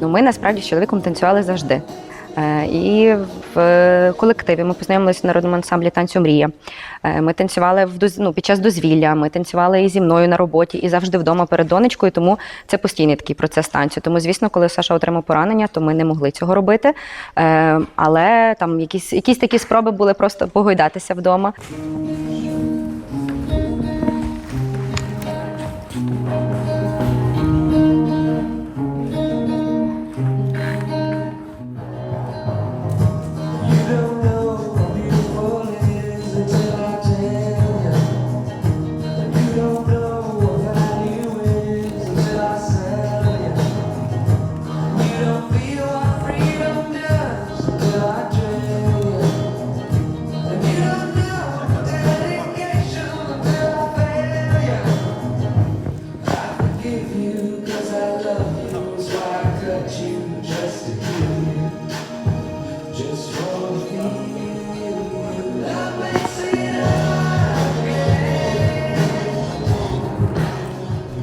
Ну, ми насправді з чоловіком танцювали завжди. Е, І в колективі ми познайомилися в народному ансамблі танцю Мрія. Е, Ми танцювали в ну, під час дозвілля, ми танцювали і зі мною на роботі, і завжди вдома перед донечкою. Тому це постійний такий процес танцю. Тому, звісно, коли Саша отримав поранення, то ми не могли цього робити. Е, Але там якісь, якісь такі спроби були просто погойдатися вдома. Don't know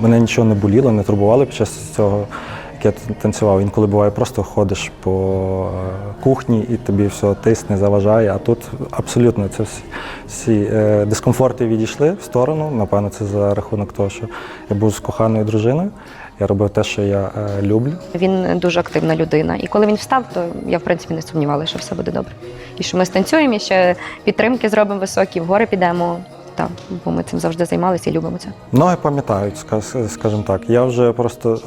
Мене нічого не боліло, не турбувало під час цього, як я танцював. Інколи буває, просто ходиш по е, кухні і тобі все тисне, заважає. А тут абсолютно це всі, всі е, дискомфорти відійшли в сторону. Напевно, це за рахунок того, що я був з коханою дружиною. Я робив те, що я е, люблю. Він дуже активна людина. І коли він встав, то я в принципі не сумнівалася, що все буде добре. І що ми станцюємо, і ще підтримки зробимо високі, в гори підемо. Так, бо ми цим завжди займалися і любимо це. Ноги пам'ятають, скажімо так. Я вже просто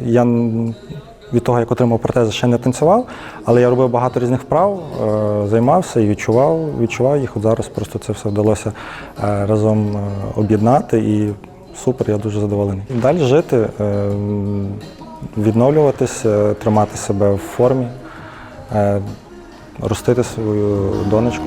е, я від того, як отримав протези, ще не танцював, але я робив багато різних вправ, е, займався і відчував, відчував їх. От зараз просто це все вдалося разом об'єднати і супер, я дуже задоволений. Далі жити, е, м, відновлюватись, е, тримати себе в формі, е, ростити свою донечку.